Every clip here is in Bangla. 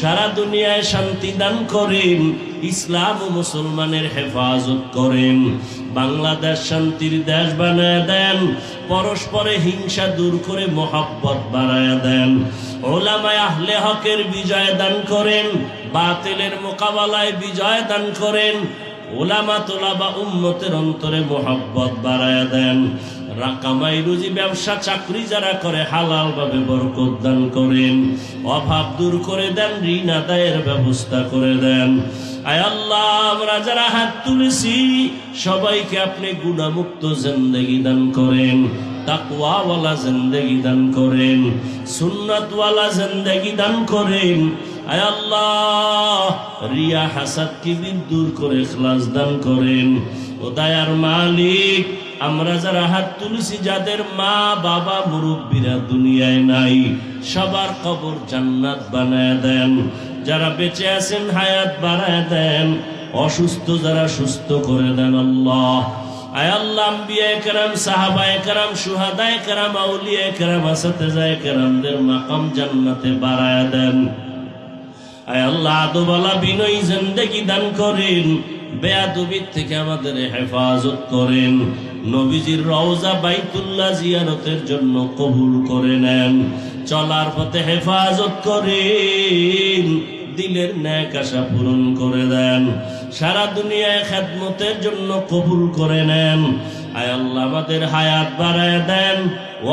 সারা দুনিয়ায় শান্তি দান করেন, ইসলাম ও মুসলমানের হেফাজত করেন। বাংলাদেশ শান্তির দেশ বানায় দেন, পরস্পরে হিংসা দূর করে মোহাব্বত বাড়ায় দেন। ওলামায় আহলে হকের বিজয় দান করেন, বাতিলের মোকাবেলায় বিজয় দান করেন। ওলামা তোলা বা উম্মতের অন্তরে মোহাব্বত বাড়ায় দেন। ব্যবসা, চাকরি যারা করে হালাল ভাবে বরকত দান করেন। অভাব দূর করে দেন, ঋণ আদায়ের ব্যবস্থা করে দেন। আয় আল্লাহ, আমরা যারা হাত তুলেছি, সবাইকে আপনি গুণামুক্ত জিন্দেগি দান করেন, তাকওয়াওয়ালা জিন্দেগি দান করেন, সুন্নাতওয়ালা জিন্দেগি দান করেন। আয় আল্লাহ, রিয়া হাসাদ কিবির দূর করে খ্লাস দান করেন। ও দায়ার মালিক আমরা যারা হাত তুলেছি, যাদের মা, বাবা, মুরব্বীরা দুনিয়ায় নাই, সবার কবর জান্নাত বানায় দেন। যারা বেঁচে আছেন, হায়াত বাড়ায় দেন। অসুস্থ যারা সুস্থ করে দেন আল্লাহ। মাকাম জান্নাতে বাড়ায় দেন। আয় আল্লাহ আদবালা বিনয়ী জিন্দেগি দান করেন বেয়াদবির থেকে আমাদের হেফাজত করেন। নবীজির রওজা বাইতুল্লাহ জিয়ারতের জন্য কবুল করে নেন। চলার পথে হেফাজত করেন দিলের ন্যাক আশা পূরণ করে দেন। সারা দুনিয়ায় খেদমতের জন্য কবুল করে নেন। আয় আল্লাহ আমাদের হায়াত বাড়ায় দেন।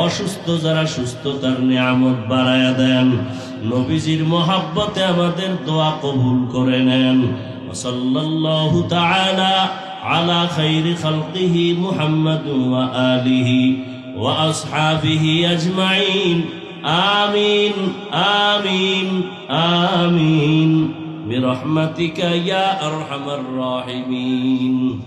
অসুস্থ যারা সুস্থতার নিয়ামত বাড়ায় দেন। নবীজির মহাব্বতে আমাদের দোয়া কবুল করে নেন। সাল্লাল্লাহু তাআলা على خير خلقه محمد وآله وأصحابه أجمعين. آمين آمين آمين. برحمتك يا أرحم الراحمين.